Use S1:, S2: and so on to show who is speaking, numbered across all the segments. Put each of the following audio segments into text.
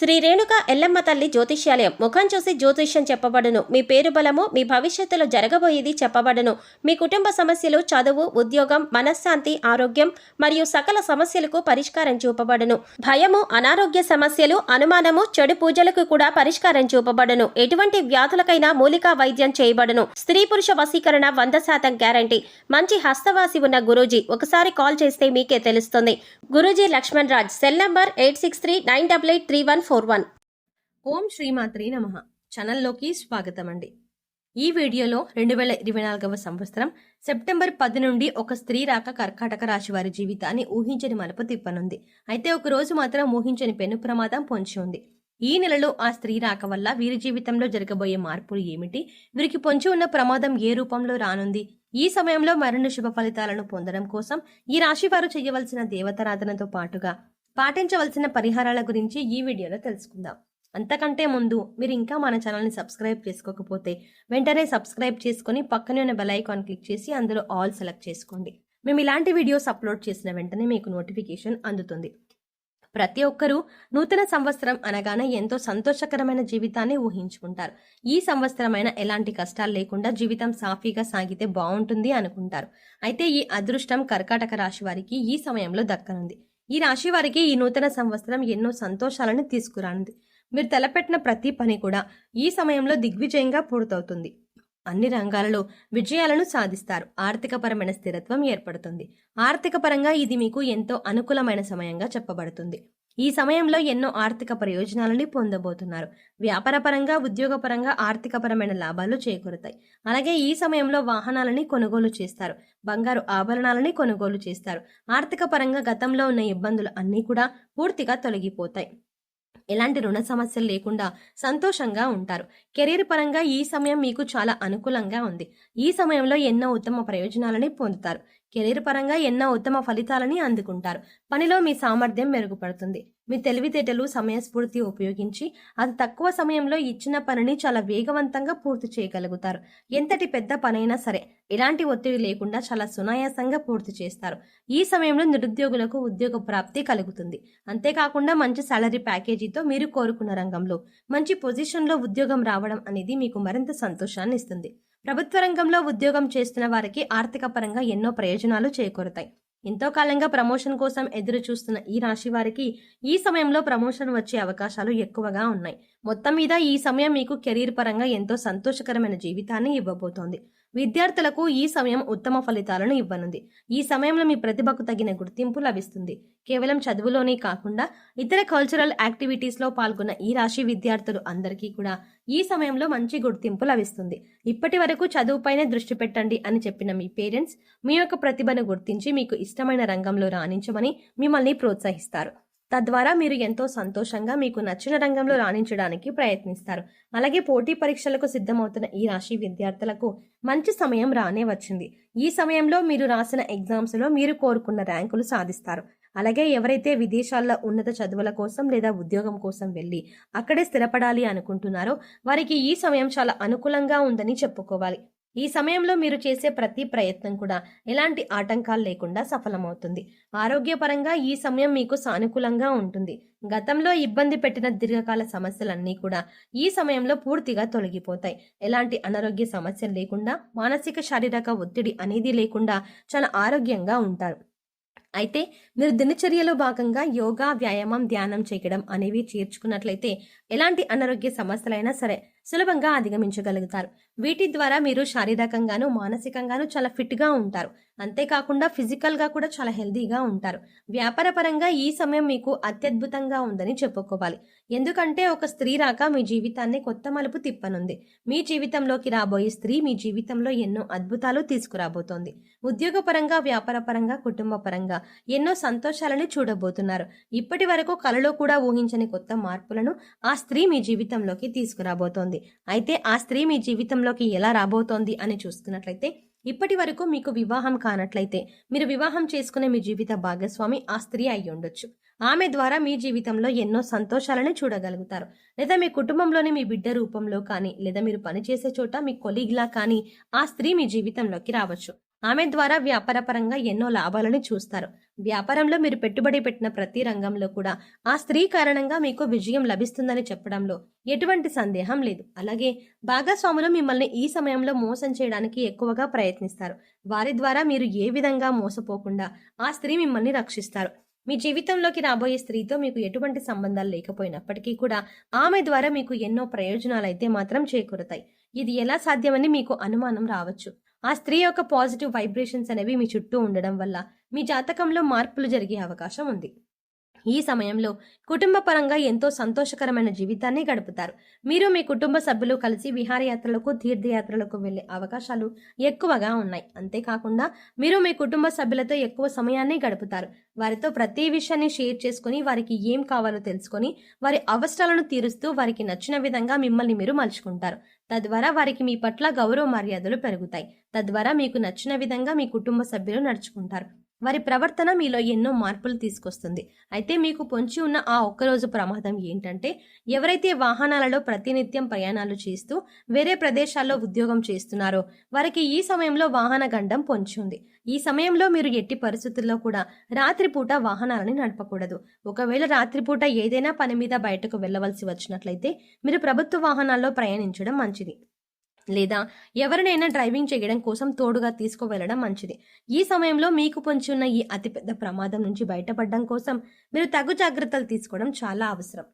S1: శ్రీ రేణుక ఎల్లమ్మ తల్లి జ్యోతిష్యాలయం. ముఖం చూసి జ్యోతిష్యం చెప్పబడును. మీ పేరు బలము మీ భవిష్యత్తులో జరగబోయేది చెప్పబడును. మీ కుటుంబ సమస్యలు చదువు ఉద్యోగం మనశ్శాంతి ఆరోగ్యం మరియు సకల సమస్యలకు పరిష్కారం చూపబడును. భయము అనారోగ్య సమస్యలు అనుమానము చెడు పూజలకు కూడా పరిష్కారం చూపబడును. ఎటువంటి వ్యాధులకైనా మూలికా వైద్యం చేయబడును. స్త్రీ పురుష వశీకరణ వంద శాతం గ్యారంటీ. మంచి హస్తవాసి ఉన్న గురూజీ ఒకసారి కాల్ చేస్తే మీకే తెలుస్తుంది. Guruji Lakshman Raj cell number eight six three nine double eight three one four one. ఓం శ్రీమాత్రి నమ. ఛానల్లోకి స్వాగతం అండి ఈ వీడియోలో రెండు వేల ఇరవై నాలుగవ సంవత్సరం సెప్టెంబర్ పది నుండి ఒక స్త్రీ రాక కర్కాటక రాశి వారి జీవితాన్ని ఊహించని మలుపు తిప్పనుంది. అయితే ఒక రోజు మాత్రం ఊహించని పెను ప్రమాదం పొంచి ఉంది. ఈ నెలలో ఆ స్త్రీ రాక వల్ల వీరి జీవితంలో జరగబోయే మార్పులు ఏమిటి? వీరికి పొంచి ఉన్న ప్రమాదం ఏ రూపంలో రానుంది? ఈ సమయంలో మరిన్ని శుభ ఫలితాలను పొందడం కోసం ఈ రాశి వారు చేయవలసిన దేవతారాధనతో పాటుగా పాటించవలసిన పరిహారాల గురించి ఈ వీడియోలో తెలుసుకుందాం. అంతకంటే ముందు మీరు ఇంకా మన ఛానల్ని సబ్స్క్రైబ్ చేసుకోకపోతే వెంటనే సబ్స్క్రైబ్ చేసుకుని పక్కనే ఉన్న బెల్ ఐకాన్ క్లిక్ చేసి అందులో ఆల్ సెలెక్ట్ చేసుకోండి. మేము ఇలాంటి వీడియోస్ అప్లోడ్ చేసిన వెంటనే మీకు నోటిఫికేషన్ అందుతుంది. ప్రతి ఒక్కరూ నూతన సంవత్సరం అనగానే ఎంతో సంతోషకరమైన జీవితాన్ని ఊహించుకుంటారు. ఈ సంవత్సరమైన ఎలాంటి కష్టాలు లేకుండా జీవితం సాఫీగా సాగితే బాగుంటుంది అనుకుంటారు. అయితే ఈ అదృష్టం కర్కాటక రాశి వారికి ఈ సమయంలో దక్కనుంది. ఈ రాశి వారికి ఈ నూతన సంవత్సరం ఎన్నో సంతోషాలను తీసుకురానుంది. మీరు తలపెట్టిన ప్రతి పని కూడా ఈ సమయంలో దిగ్విజయంగా పూర్తవుతుంది. అన్ని రంగాలలో విజయాలను సాధిస్తారు. ఆర్థికపరమైన స్థిరత్వం ఏర్పడుతుంది. ఆర్థికపరంగా ఇది మీకు ఎంతో అనుకూలమైన సమయంగా చెప్పబడుతుంది. ఈ సమయంలో ఎన్నో ఆర్థిక ప్రయోజనాలని పొందబోతున్నారు. వ్యాపారపరంగా ఉద్యోగపరంగా ఆర్థికపరమైన లాభాలు చేకూరుతాయి. అలాగే ఈ సమయంలో వాహనాలని కొనుగోలు చేస్తారు. బంగారు ఆభరణాలని కొనుగోలు చేస్తారు. ఆర్థిక పరంగా గతంలో ఉన్న ఇబ్బందులు అన్నీ కూడా పూర్తిగా తొలగిపోతాయి. ఎలాంటి రుణ సమస్యలు లేకుండా సంతోషంగా ఉంటారు. కెరీర్ పరంగా ఈ సమయం మీకు చాలా అనుకూలంగా ఉంది. ఈ సమయంలో ఎన్నో ఉత్తమ ప్రయోజనాలని పొందుతారు. కెరీర్ పరంగా ఎన్నో ఉత్తమ ఫలితాలని అందుకుంటారు. పనిలో మీ సామర్థ్యం మెరుగుపడుతుంది. మీ తెలివితేటలు సమయస్ఫూర్తి ఉపయోగించి అతి తక్కువ సమయంలో ఇచ్చిన పనిని చాలా వేగవంతంగా పూర్తి చేయగలుగుతారు. ఎంతటి పెద్ద పనైనా సరే ఎలాంటి ఒత్తిడి లేకుండా చాలా సునాయాసంగా పూర్తి చేస్తారు. ఈ సమయంలో నిరుద్యోగులకు ఉద్యోగ ప్రాప్తి కలుగుతుంది. అంతేకాకుండా మంచి సాలరీ ప్యాకేజీతో మీరు కోరుకున్న రంగంలో మంచి పొజిషన్లో ఉద్యోగం రావడం అనేది మీకు మరింత సంతోషాన్ని ఇస్తుంది. ప్రభుత్వ రంగంలో ఉద్యోగం చేస్తున్న వారికి ఆర్థిక పరంగా ఎన్నో ప్రయోజనాలు చేకూరుతాయి. ఎంతో కాలంగా ప్రమోషన్ కోసం ఎదురు చూస్తున్న ఈ రాశి వారికి ఈ సమయంలో ప్రమోషన్ వచ్చే అవకాశాలు ఎక్కువగా ఉన్నాయి. మొత్తం మీద ఈ సమయం మీకు కెరీర్ పరంగా ఎంతో సంతోషకరమైన జీవితాన్ని ఇవ్వబోతోంది. విద్యార్థులకు ఈ సమయం ఉత్తమ ఫలితాలను ఇవ్వనుంది. ఈ సమయంలో మీ ప్రతిభకు తగిన గుర్తింపు లభిస్తుంది. కేవలం చదువులోనే కాకుండా ఇతర కల్చరల్ యాక్టివిటీస్లో పాల్గొన్న ఈ రాశి విద్యార్థులు అందరికీ కూడా ఈ సమయంలో మంచి గుర్తింపు లభిస్తుంది. ఇప్పటి వరకు చదువుపైనే దృష్టి పెట్టండి అని చెప్పిన మీ పేరెంట్స్ మీ యొక్క ప్రతిభను గుర్తించి మీకు ఇష్టమైన రంగంలో రాణించమని మిమ్మల్ని ప్రోత్సహిస్తారు. తద్వారా మీరు ఎంతో సంతోషంగా మీకు నచ్చిన రంగంలో రాణించడానికి ప్రయత్నిస్తారు. అలాగే పోటీ పరీక్షలకు సిద్ధమవుతున్న ఈ రాశి విద్యార్థులకు మంచి సమయం రానే వచ్చింది. ఈ సమయంలో మీరు రాసిన ఎగ్జామ్స్లో మీరు కోరుకున్న ర్యాంకులు సాధిస్తారు. అలాగే ఎవరైతే విదేశాల్లో ఉన్నత చదువుల కోసం లేదా ఉద్యోగం కోసం వెళ్ళి అక్కడే స్థిరపడాలి అనుకుంటున్నారో వారికి ఈ సమయం చాలా అనుకూలంగా ఉందని చెప్పుకోవాలి. ఈ సమయంలో మీరు చేసే ప్రతి ప్రయత్నం కూడా ఎలాంటి ఆటంకాలు లేకుండా సఫలమవుతుంది. ఆరోగ్యపరంగా ఈ సమయం మీకు సానుకూలంగా ఉంటుంది. గతంలో ఇబ్బంది పెట్టిన దీర్ఘకాల సమస్యలన్నీ కూడా ఈ సమయంలో పూర్తిగా తొలగిపోతాయి. ఎలాంటి అనారోగ్య సమస్యలు లేకుండా మానసిక శారీరక ఒత్తిడి అనేది లేకుండా చాలా ఆరోగ్యంగా ఉంటారు. అయితే మీరు దినచర్యలో భాగంగా యోగా వ్యాయామం ధ్యానం చేయడం అనేవి చేర్చుకున్నట్లయితే ఎలాంటి అనారోగ్య సమస్యలైనా సరే సులభంగా అధిగమించగలుగుతారు. వీటి ద్వారా మీరు శారీరకంగాను మానసికంగాను చాలా ఫిట్గా ఉంటారు. అంతేకాకుండా ఫిజికల్గా కూడా చాలా హెల్తీగా ఉంటారు. వ్యాపారపరంగా ఈ సమయం మీకు అత్యద్భుతంగా ఉందని చెప్పుకోవాలి. ఎందుకంటే ఒక స్త్రీ రాక మీ జీవితాన్ని కొత్త మలుపు తిప్పనుంది. మీ జీవితంలోకి రాబోయే స్త్రీ మీ జీవితంలో ఎన్నో అద్భుతాలు తీసుకురాబోతోంది. ఉద్యోగపరంగా వ్యాపారపరంగా కుటుంబ పరంగా ఎన్నో సంతోషాలను చూడబోతున్నారు. ఇప్పటి వరకు కలలో కూడా ఊహించని కొత్త మార్పులను ఆ స్త్రీ మీ జీవితంలోకి తీసుకురాబోతోంది. అయితే ఆ స్త్రీ మీ జీవితంలో జీవితంలోకి ఎలా రాబోతోంది అని చూసుకున్నట్లయితే ఇప్పటి వరకు మీకు వివాహం కానట్లయితే మీరు వివాహం చేసుకునే మీ జీవిత భాగస్వామి ఆ స్త్రీ అయి ఉండొచ్చు. ఆమె ద్వారా మీ జీవితంలో ఎన్నో సంతోషాలను చూడగలుగుతారు. లేదా మీ కుటుంబంలోని మీ బిడ్డ రూపంలో కానీ లేదా మీరు పనిచేసే చోట మీ కొలీగ్లా కానీ ఆ స్త్రీ మీ జీవితంలోకి రావచ్చు. ఆమె ద్వారా వ్యాపారపరంగా ఎన్నో లాభాలను చూస్తారు. వ్యాపారంలో మీరు పెట్టుబడి పెట్టిన ప్రతి రంగంలో కూడా ఆ స్త్రీ కారణంగా మీకు విజయం లభిస్తుందని చెప్పడంలో ఎటువంటి సందేహం లేదు. అలాగే భాగస్వాములు మిమ్మల్ని ఈ సమయంలో మోసం చేయడానికి ఎక్కువగా ప్రయత్నిస్తారు. వారి ద్వారా మీరు ఏ విధంగా మోసపోకుండా ఆ స్త్రీ మిమ్మల్ని రక్షిస్తారు. మీ జీవితంలోకి రాబోయే స్త్రీతో మీకు ఎటువంటి సంబంధాలు లేకపోయినప్పటికీ కూడా ఆమె ద్వారా మీకు ఎన్నో ప్రయోజనాలు అయితే మాత్రం చేకూరుతాయి. ఇది ఎలా సాధ్యమని మీకు అనుమానం రావచ్చు. ఆ స్త్రీ యొక్క పాజిటివ్ వైబ్రేషన్స్ అనేవి మీ చుట్టూ ఉండడం వల్ల మీ జాతకంలో మార్పులు జరిగే అవకాశం ఉంది. ఈ సమయంలో కుటుంబ పరంగా ఎంతో సంతోషకరమైన జీవితాన్ని గడుపుతారు. మీరు మీ కుటుంబ సభ్యులు కలిసి విహారయాత్రలకు తీర్థయాత్రలకు వెళ్ళే అవకాశాలు ఎక్కువగా ఉన్నాయి. అంతేకాకుండా మీరు మీ కుటుంబ సభ్యులతో ఎక్కువ సమయాన్ని గడుపుతారు. వారితో ప్రతి విషయాన్ని షేర్ చేసుకుని వారికి ఏం కావాలో తెలుసుకొని వారి అవసరాలను తీరుస్తూ వారికి నచ్చిన విధంగా మిమ్మల్ని మీరు మలుచుకుంటారు. తద్వారా వారికి మీ పట్ల గౌరవ మర్యాదలు పెరుగుతాయి. తద్వారా మీకు నచ్చిన విధంగా మీ కుటుంబ సభ్యులు నడుచుకుంటారు. వారి ప్రవర్తన మీలో ఎన్నో మార్పులు తీసుకొస్తుంది. అయితే మీకు పొంచి ఉన్న ఆ ఒక్కరోజు ప్రమాదం ఏంటంటే ఎవరైతే వాహనాలలో ప్రతినిత్యం ప్రయాణాలు చేస్తూ వేరే ప్రదేశాల్లో ఉద్యోగం చేస్తున్నారో వారికి ఈ సమయంలో వాహన గండం పొంచి ఉంది. ఈ సమయంలో మీరు ఎట్టి పరిస్థితుల్లో కూడా రాత్రిపూట వాహనాలని నడపకూడదు. ఒకవేళ రాత్రిపూట ఏదైనా పని మీద బయటకు వెళ్ళవలసి వచ్చినట్లయితే మీరు ప్రభుత్వ వాహనాల్లో ప్రయాణించడం మంచిది. లేదా ఎవరినైనా డ్రైవింగ్ చేయడం కోసం తోడుగా తీసుకువెళ్ళడం మంచిది. ఈ సమయంలో మీకు పొంచి ఉన్న ఈ అతిపెద్ద ప్రమాదం నుంచి బయటపడడం కోసం మీరు తగు జాగ్రత్తలు తీసుకోవడం చాలా అవసరం.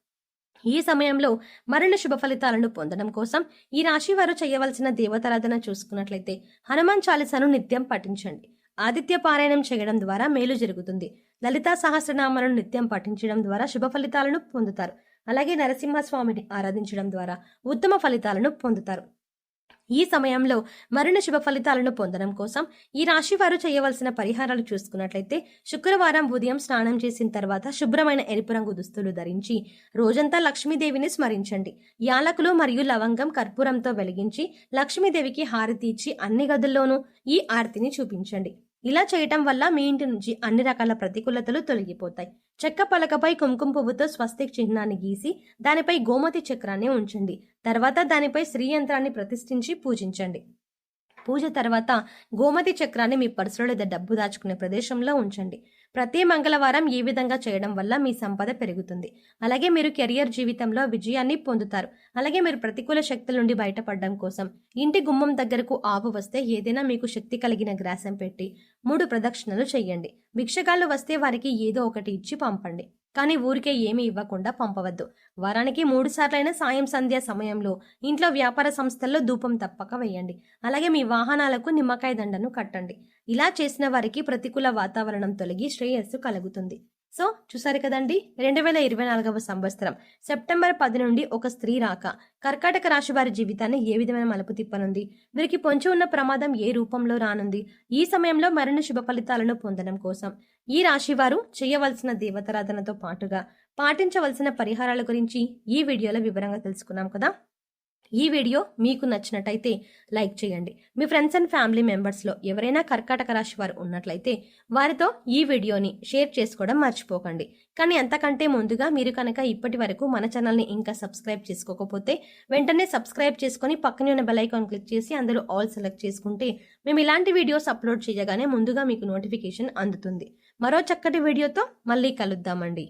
S1: ఈ సమయంలో మరిన్ని శుభ ఫలితాలను పొందడం కోసం ఈ రాశి వారు చేయవలసిన దేవతారాధన చూసుకున్నట్లయితే హనుమాన్ చాలీసాను నిత్యం పఠించండి. ఆదిత్య పారాయణం చేయడం ద్వారా మేలు జరుగుతుంది. లలితా సహస్రనామాలను నిత్యం పఠించడం ద్వారా శుభ ఫలితాలను పొందుతారు. అలాగే నరసింహస్వామిని ఆరాధించడం ద్వారా ఉత్తమ ఫలితాలను పొందుతారు. ఈ సమయంలో మరణ శుభ ఫలితాలను పొందడం కోసం ఈ రాశి వారు చేయవలసిన పరిహారాలు చూసుకున్నట్లయితే శుక్రవారం ఉదయం స్నానం చేసిన తర్వాత శుభ్రమైన ఎరుపు రంగు దుస్తులు ధరించి రోజంతా లక్ష్మీదేవిని స్మరించండి. యాలకులు మరియు లవంగం కర్పూరంతో వెలిగించి లక్ష్మీదేవికి హారతి ఇచ్చి అన్ని గదుల్లోనూ ఈ ఆరతిని చూపించండి. ఇలా చేయటం వల్ల మీ ఇంటి నుంచి అన్ని రకాల ప్రతికూలతలు తొలగిపోతాయి. చెక్క పలకపై కుంకుమ పువ్వుతో స్వస్తిక్ చిహ్నాన్ని గీసి దానిపై గోమతి చక్రాన్ని ఉంచండి. తర్వాత దానిపై శ్రీ యంత్రాన్ని ప్రతిష్ఠించి పూజించండి. పూజ తర్వాత గోమతి చక్రాన్ని మీ పర్సులో లేదా డబ్బు దాచుకునే ప్రదేశంలో ఉంచండి. ప్రతి మంగళవారం ఈ విధంగా చేయడం వల్ల మీ సంపద పెరుగుతుంది. అలాగే మీరు కెరియర్ జీవితంలో విజయాన్ని పొందుతారు. అలాగే మీరు ప్రతికూల శక్తుల నుండి బయటపడడం కోసం ఇంటి గుమ్మం దగ్గరకు ఆవు వస్తే ఏదైనా మీకు శక్తి కలిగిన గ్రాసం పెట్టి మూడు ప్రదక్షిణలు చేయండి. భిక్షగాళ్ళు వస్తే వారికి ఏదో ఒకటి ఇచ్చి పంపండి. కానీ ఊరికే ఏమీ ఇవ్వకుండా పంపవద్దు. వారానికి మూడు సార్లైన సాయం సంధ్య సమయంలో ఇంట్లో వ్యాపార సంస్థల్లో ధూపం తప్పక వేయండి. అలాగే మీ వాహనాలకు నిమ్మకాయ దండను కట్టండి. ఇలా చేసిన వారికి ప్రతికూల వాతావరణం తొలగి శ్రేయస్సు కలుగుతుంది. సో చూసారు కదండి? రెండు వేల ఇరవై నాలుగవ సంవత్సరం. సెప్టెంబర్ పది నుండి ఒక స్త్రీ రాక. కర్కాటక రాశి వారి జీవితాన్ని ఏ విధమైన మలుపు తిప్పనుంది? వీరికి పొంచి ఉన్న ప్రమాదం ఏ రూపంలో రానుంది? ఈ సమయంలో మరిన్ని శుభ ఫలితాలను పొందడం కోసం ఈ రాశి వారు చేయవలసిన దేవతారాధనతో పాటుగా పాటించవలసిన పరిహారాల గురించి ఈ వీడియోలో వివరంగా తెలుసుకున్నాం కదా. ఈ వీడియో మీకు నచ్చినట్టయితే లైక్ చేయండి. మీ ఫ్రెండ్స్ అండ్ ఫ్యామిలీ మెంబర్స్లో ఎవరైనా కర్కాటక రాశి వారు ఉన్నట్లయితే వారితో ఈ వీడియోని షేర్ చేసుకోవడం మర్చిపోకండి. కానీ అంతకంటే ముందుగా మీరు కనుక ఇప్పటి వరకు మన ఛానల్ని ఇంకా సబ్స్క్రైబ్ చేసుకోకపోతే వెంటనే సబ్స్క్రైబ్ చేసుకొని పక్కనే ఉన్న బెల్ ఐకాన్ క్లిక్ చేసి అందులో ఆల్ సెలెక్ట్ చేసుకుంటే మేము ఇలాంటి వీడియోస్ అప్లోడ్ చేయగానే ముందుగా మీకు నోటిఫికేషన్ అందుతుంది. మరో చక్కటి వీడియోతో మళ్ళీ కలుద్దామండి.